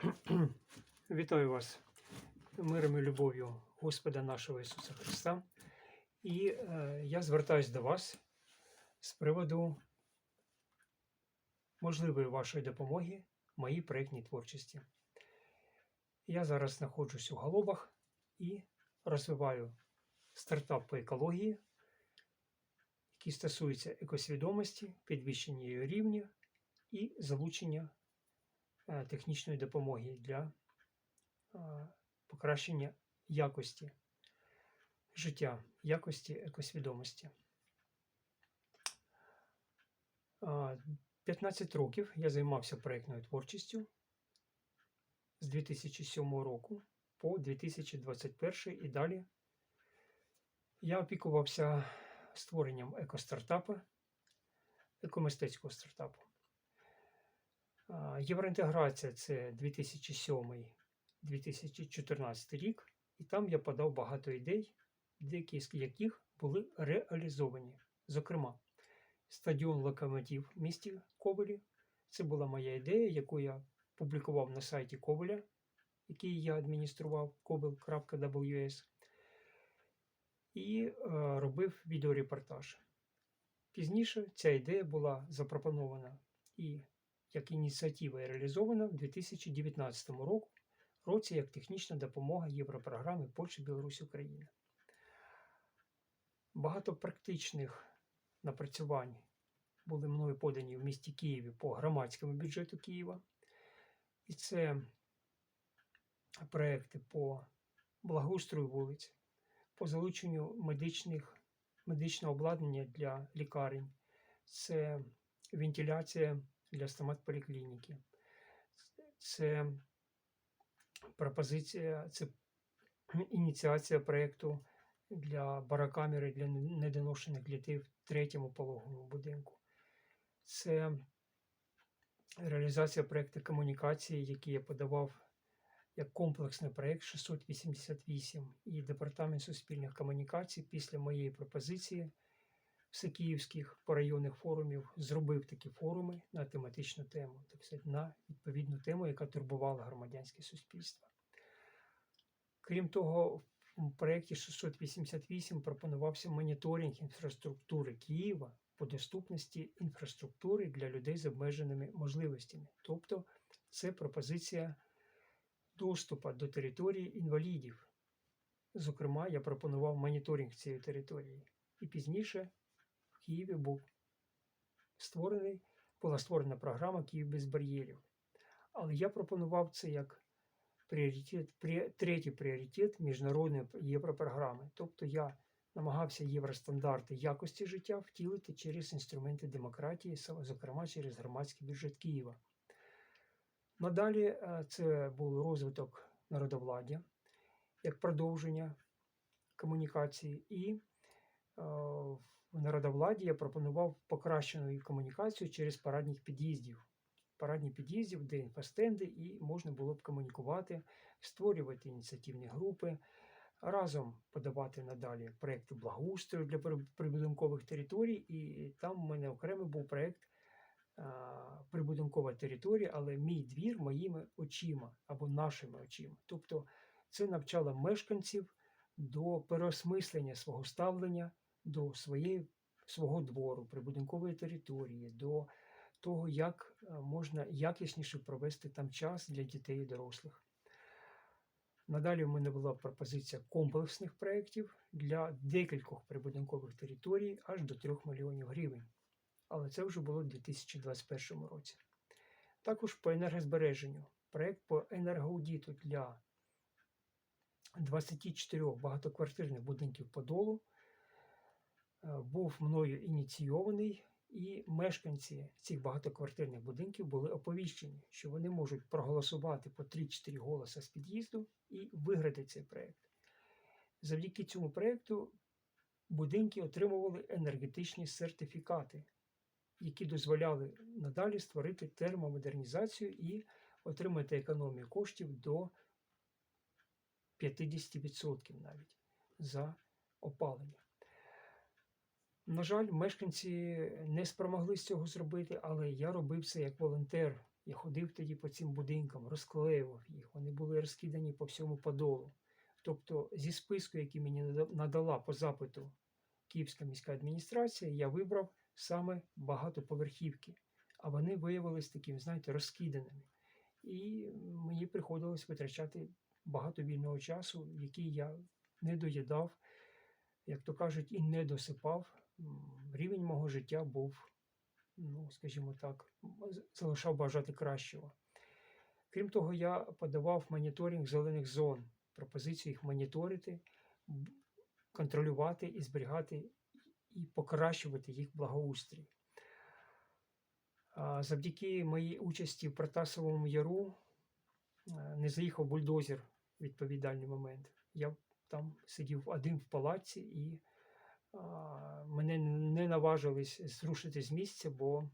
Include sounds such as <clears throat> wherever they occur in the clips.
<clears throat> Вітаю вас миром і любов'ю Господа нашого Ісуса Христа. І е, я звертаюсь до вас з приводу можливої вашої допомоги моїй проєктній творчості. Я зараз знаходжусь у Галобах і розвиваю стартап по екології, який стосується екосвідомості, підвищення її рівня і залучення технічної допомоги для е, покращення якості життя, якості екосвідомості. 15 років я займався проєктною творчістю з 2007 року по 2021 і далі. Я опікувався створенням екостартапу, екомистецького стартапу. Євроінтеграція це 2007-2014 рік, і там я подав багато ідей, деякі з яких були реалізовані. Зокрема, стадіон Локомотив в місті Ковелі. Це була моя ідея, яку я публікував на сайті Ковеля, який я адміністрував kobel.ws, і е, робив відеорепортаж. Пізніше ця ідея була запропонована і як ініціатива і реалізована в 2019 року, році як технічна допомога Європрограми Польща, Білорусь, Україна. Багато практичних напрацювань були мною подані в місті Києві по громадському бюджету Києва. І це проекти по благоустрою вулиць, по залученню медичних, медичного обладнання для лікарень, це вентиляція для стоматполіклініки, це пропозиція, це ініціація проєкту для барокамери для недоношених дітей в третьому пологовому будинку. Це реалізація проєкту комунікації, який я подавав як комплексний проєкт 688 і Департамент суспільних комунікацій після моєї пропозиції всекиївських порайонних форумів зробив такі форуми на тематичну тему, так на відповідну тему, яка турбувала громадянське суспільство. Крім того, в проєкті 688 пропонувався моніторинг інфраструктури Києва по доступності інфраструктури для людей з обмеженими можливостями. Тобто це пропозиція доступу до території інвалідів. Зокрема, я пропонував моніторинг цієї території. І пізніше Києві був створений, була створена програма Київ без бар'єрів. Але я пропонував це як пріоритет, третій пріоритет міжнародної європрограми. Тобто я намагався євростандарти якості життя втілити через інструменти демократії, зокрема через громадський бюджет Києва. Надалі е, це був розвиток народовладдя як продовження комунікації, і в народовладді я пропонував покращену комунікацію через парадних під'їздів. Парадні під'їздів, де інфостенди, і можна було б комунікувати, створювати ініціативні групи, разом подавати надалі проекти благоустрою для прибудинкових територій. І там в мене окремий був проєкт прибудинкова територія, але мій двір моїми очима або нашими очима. Тобто це навчало мешканців до переосмислення свого ставлення до своєї, свого двору, прибудинкової території, до того, як можна якісніше провести там час для дітей і дорослих. Надалі в мене була пропозиція комплексних проєктів для декількох прибудинкових територій аж до 3 мільйонів гривень. Але це вже було в 2021 році. Також по енергозбереженню. Проєкт по енергоаудиту для 24 багатоквартирних будинків Подолу е, був мною ініційований, і мешканці цих багатоквартирних будинків були оповіщені, що вони можуть проголосувати по 3-4 голоса з під'їзду і виграти цей проєкт. Завдяки цьому проєкту будинки отримували енергетичні сертифікати, які дозволяли надалі створити термомодернізацію і отримати економію коштів до 50% навіть за опалення. На жаль, мешканці не спромоглись цього зробити, але я робив це як волонтер. Я ходив тоді по цим будинкам, розклеював їх. Вони були розкидані по всьому подолу. Тобто, зі списку, який мені надала по запиту Київська міська адміністрація, я вибрав саме багатоповерхівки, а вони виявилися такими, знаєте, розкиданими. І мені приходилось витрачати багато вільного часу, який я не доїдав, як то кажуть, і не досипав. Рівень мого життя був, ну, скажімо так, залишав бажати кращого. Крім того, я подавав моніторинг зелених зон, пропозицію їх моніторити, контролювати і зберігати і покращувати їх благоустрій. Завдяки моїй участі в Протасовому яру е, не заїхав бульдозер в відповідальний момент. Я там сидів один в палаці і мене не наважились зрушити з місця, бо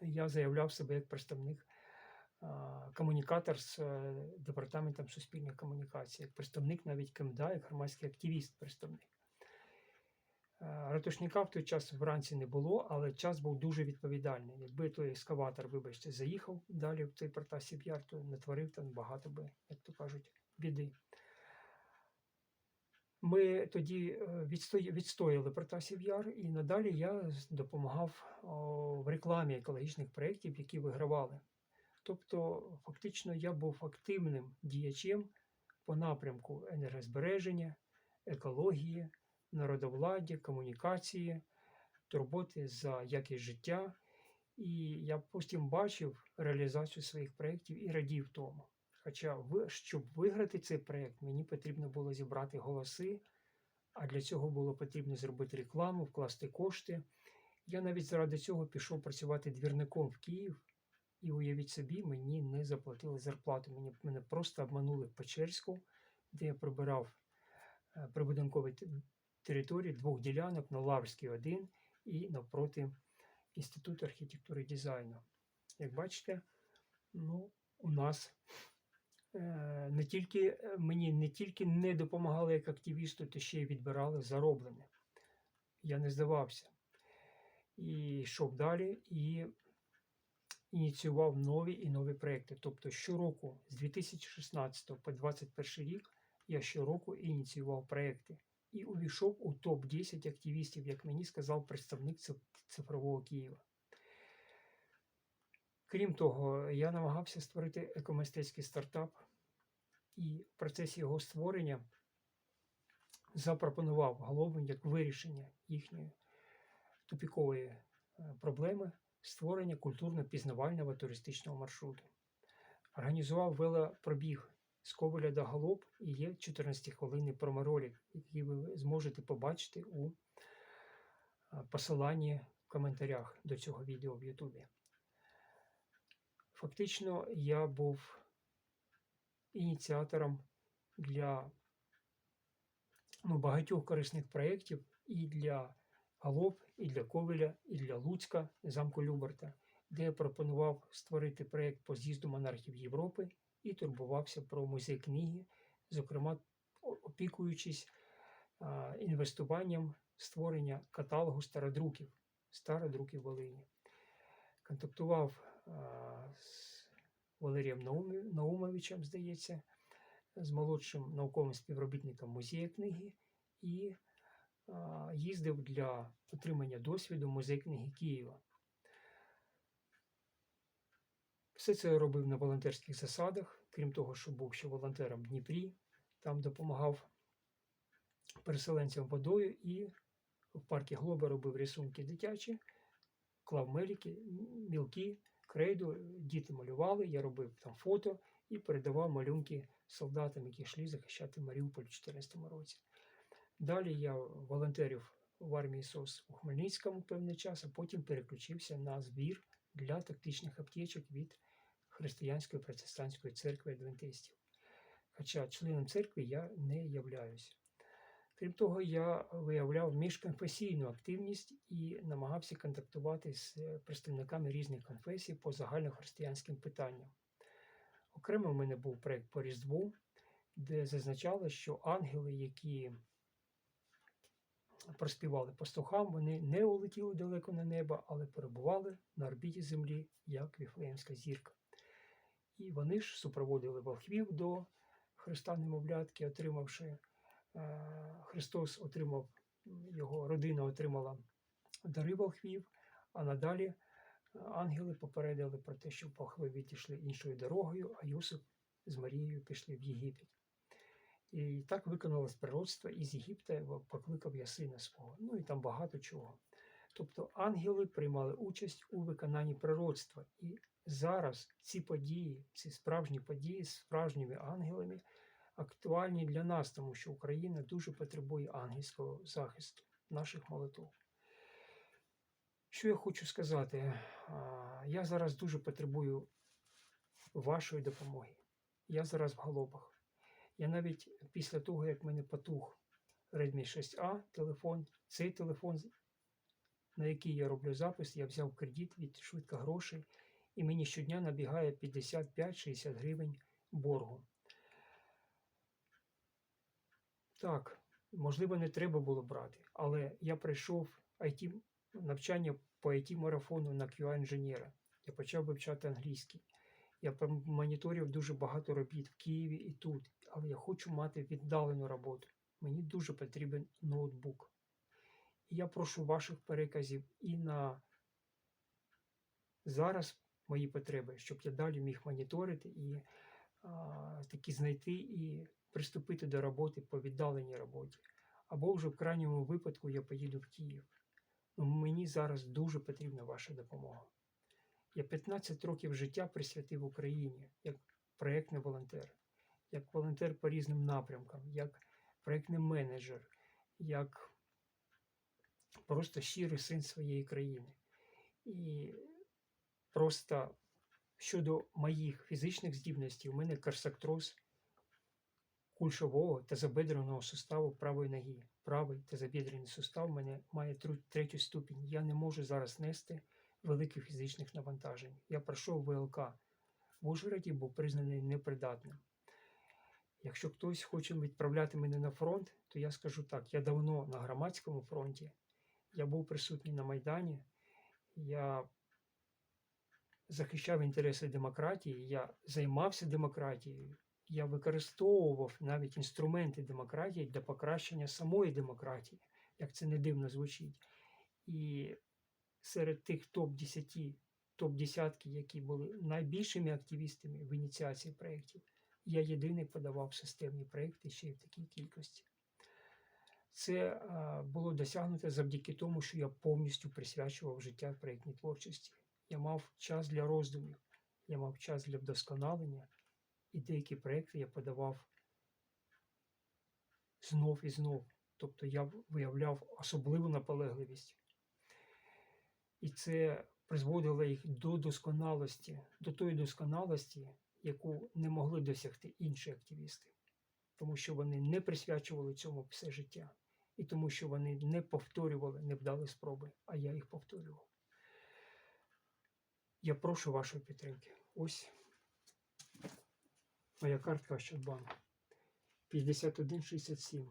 я заявляв себе як представник комунікатор з е, департаментом суспільних комунікацій, як представник навіть КМДА, як громадський активіст, представник. Ратушника в той час вранці не було, але час був дуже відповідальний. Якби той ескаватор, вибачте, заїхав далі в цей Протасів Яр, то натворив там багато би, як то кажуть, біди. Ми тоді е, відстояли Протасів Яр, і надалі я допомагав в рекламі екологічних проєктів, які вигравали. Тобто, фактично, я був активним діячем по напрямку енергозбереження, екології, народовладдя, комунікації, турботи за якість життя. І я потім бачив реалізацію своїх проєктів і радів тому. Хоча, щоб виграти цей проєкт, мені потрібно було зібрати голоси, а для цього було потрібно зробити рекламу, вкласти кошти. Я навіть заради цього пішов працювати двірником в Київ, і уявіть собі, мені не заплатили зарплату. Мені, мене просто обманули в Печерську, де я прибирав е, прибудинкові території двох ділянок на Лаврській 1 і навпроти Інституту архітектури і дизайну. Як бачите, ну, у нас не тільки е, мені не тільки не допомагали як активісту, то ще й відбирали зароблене. Я не здавався. І йшов далі і ініціював нові і нові проекти. Тобто щороку з 2016 по 2021 рік я щороку ініціював проекти і увійшов у топ-10 активістів, як мені сказав представник цифрового Києва. Крім того, я намагався створити екомистецький стартап, і в процесі його створення запропонував головам як вирішення їхньої тупікової е, проблеми створення культурно-пізнавального туристичного маршруту. Організував велопробіг з Коваля до Галоп і є 14-хвилинний проморолик, який ви зможете побачити у е, посиланні в коментарях до цього відео в Ютубі. Фактично, я був ініціатором для ну, багатьох корисних проєктів і для Галоп, і для Ковеля, і для Луцька, замку Люберта, де я пропонував створити проєкт по з'їзду монархів Європи і турбувався про музей книги, зокрема опікуючись а, інвестуванням створення каталогу стародруків, стародруків Волині. Контактував а, з Валерієм Наумовичем, здається, з молодшим науковим співробітником музею книги. І їздив для отримання досвіду музей книги Києва. Все це я робив на волонтерських засадах, крім того, що був ще волонтером в Дніпрі, там допомагав переселенцям водою і в парку Глоба робив рисунки дитячі, клав меліки, мілкі, крейду, діти малювали, я робив там фото і передавав малюнки солдатам, які йшли захищати Маріуполь у 2014 році. Далі я волонтерів в армії СОС у Хмельницькому певний час, а потім переключився на збір для тактичних аптечок від Християнської протестантської церкви адвентистів. Хоча членом церкви я не являюсь. Крім того, я виявляв міжконфесійну активність і намагався контактувати з представниками різних конфесій по загальнохристиянським питанням. Окремо в мене був проєкт по Різдву, де зазначалось, що ангели, які проспівали пастухам, вони не улетіли далеко на небо, але перебували на орбіті Землі, як Віфлеємська зірка. І вони ж супроводили волхвів до Христа Немовлятки, отримавши Христос отримав, його родина отримала дари волхвів, а надалі е, ангели попередили про те, що волхви відійшли іншою дорогою, а Йосип з Марією пішли в Єгипет. І так виконалось пророцтво, і з Єгипта покликав я сина свого. Ну і там багато чого. Тобто ангели приймали участь у виконанні пророцтва. І зараз ці події, ці справжні події з справжніми ангелами актуальні для нас, тому що Україна дуже потребує ангельського захисту наших молитов. Що я хочу сказати? Я зараз дуже потребую вашої допомоги. Я зараз в галопах. Я навіть після того, як мене потух Redmi 6A телефон, цей телефон, на який я роблю запис, я взяв кредит від швидка грошей, і мені щодня набігає 55-60 гривень боргу. Так, можливо, не треба було брати, але я прийшов IT, навчання по IT-марафону на QA-інженера. Я почав вивчати англійський. Я моніторив дуже багато робіт в Києві і тут, але я хочу мати віддалену роботу. Мені дуже потрібен ноутбук. І я прошу ваших переказів і на зараз мої потреби, щоб я далі міг моніторити і а, таки знайти і приступити до роботи по віддаленій роботі. Або вже в крайньому випадку я поїду в Київ. Ну, мені зараз дуже потрібна ваша допомога. Я 15 років життя присвятив Україні як проєктний волонтер, як волонтер по різним напрямкам, як проєктний менеджер, як просто щирий син своєї країни. І просто щодо моїх фізичних здібностей, у мене карсактроз кульшового та забедреного суставу правої ноги. Правий та забідрений сустав мене має третю ступінь. Я не можу зараз нести великих фізичних навантажень. Я пройшов ВЛК в Ужгороді, був признаний непридатним. Якщо хтось хоче відправляти мене на фронт, то я скажу так: я давно на громадському фронті, я був присутній на Майдані, я захищав інтереси демократії, я займався демократією, я використовував навіть інструменти демократії для покращення самої демократії, як це не дивно звучить. І серед тих топ-10, топ-10, які були найбільшими активістами в ініціації проєктів, я єдиний подавав системні проєкти ще й в такій кількості. Це а, було досягнуто завдяки тому, що я повністю присвячував життя проєктній творчості. Я мав час для роздумів, я мав час для вдосконалення, і деякі проєкти я подавав знов і знов. Тобто я виявляв особливу наполегливість. І це призводило їх до досконалості, до тої досконалості, яку не могли досягти інші активісти, тому що вони не присвячували цьому все життя, і тому що вони не повторювали невдалі спроби, а я їх повторював. Я прошу вашої підтримки. Ось моя картка Ощадбанку. 5167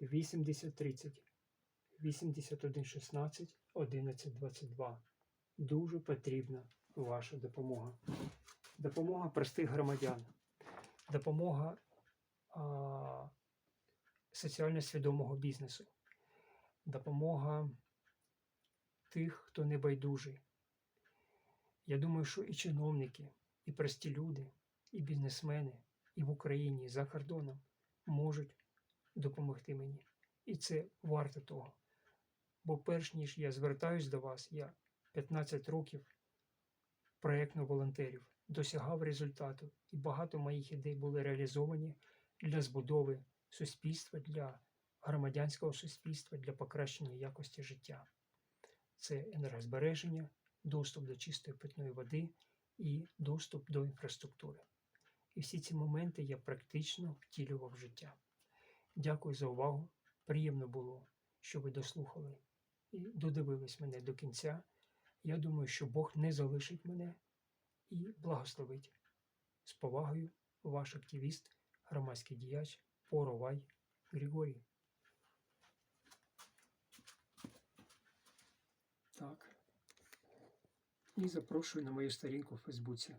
8030 8116 1122. Дуже потрібна ваша допомога. Допомога простих громадян, допомога а, соціально свідомого бізнесу, допомога тих, хто не байдужий. Я думаю, що і чиновники, і прості люди, і бізнесмени, і в Україні, і за кордоном можуть допомогти мені. І це варто того. Бо перш ніж я звертаюсь до вас, я 15 років проєктно волонтерів, досягав результату, і багато моїх ідей були реалізовані для збудови суспільства, для громадянського суспільства, для покращення якості життя. Це енергозбереження, доступ до чистої питної води і доступ до інфраструктури. І всі ці моменти я практично втілював в життя. Дякую за увагу. Приємно було, що ви дослухали і додивились мене до кінця. Я думаю, що Бог не залишить мене і благословить. З повагою, ваш активіст, громадський діяч Поровай Григорій. Так. І запрошую на мою сторінку в Фейсбуці.